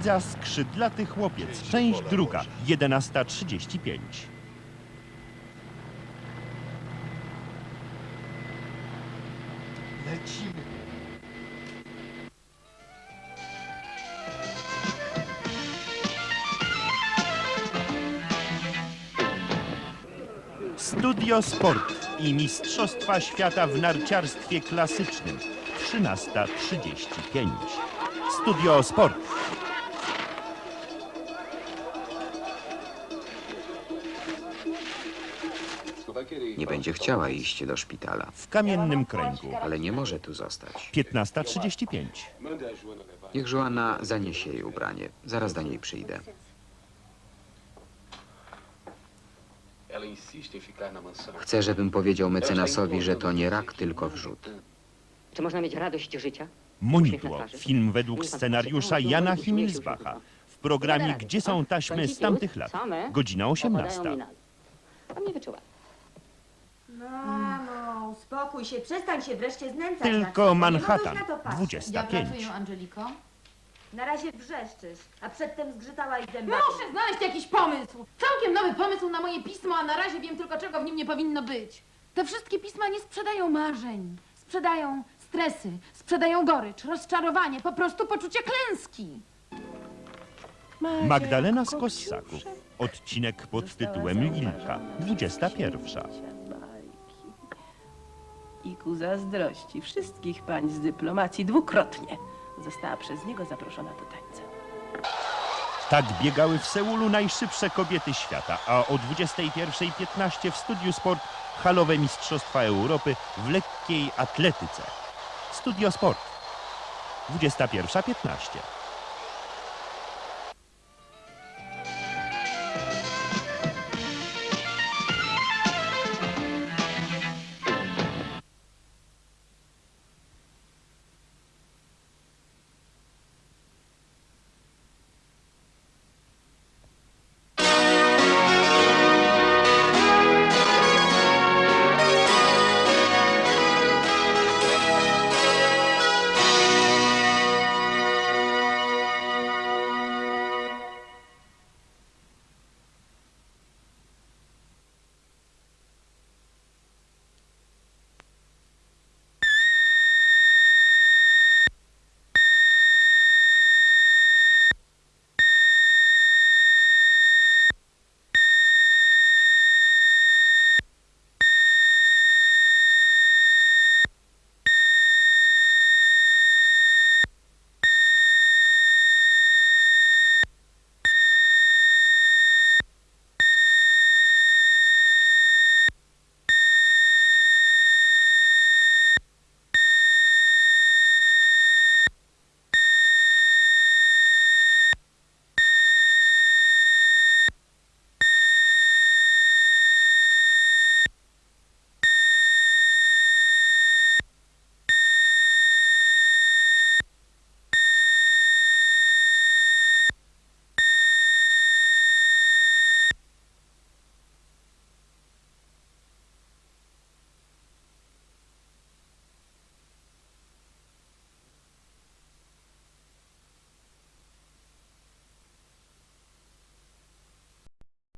Lidza Skrzydlaty Chłopiec, część druga, 11.35. Lecimy. Studio Sport i Mistrzostwa Świata w narciarstwie klasycznym, 13.35. Studio Sport. Nie będzie chciała iść do szpitala, W Kamiennym Kręgu, ale nie może tu zostać. 15.35. Niech Joanna zaniesie jej ubranie. Zaraz do niej przyjdę. Chcę, żebym powiedział mecenasowi, że to nie rak, tylko wrzód. Czy można mieć radość życia? Monidło, film według scenariusza Jana Himmelsbacha. W programie Gdzie są taśmy z tamtych lat? Godzina 18. A mnie wyczuła. Mamo, uspokój się, przestań się wreszcie znęcać Tylko na Manhattan, Nie mogę już na to patrzeć. 25. Ja pracuję, Angeliko. Na razie wrzeszczysz, a przedtem zgrzytałaś zębami. Muszę znaleźć jakiś pomysł. Całkiem nowy pomysł na moje pismo, a na razie wiem tylko, czego w nim nie powinno być. Te wszystkie pisma nie sprzedają marzeń. Sprzedają stresy, sprzedają gorycz, rozczarowanie, po prostu poczucie klęski. Magdalena z Kossaków. Odcinek pod tytułem Lilka, 21. I ku zazdrości wszystkich pań z dyplomacji dwukrotnie została przez niego zaproszona do tańca. Tak biegały w Seulu najszybsze kobiety świata, a o 21.15 w Studiu Sport halowe Mistrzostwa Europy w lekkiej atletyce. Studio Sport. 21.15.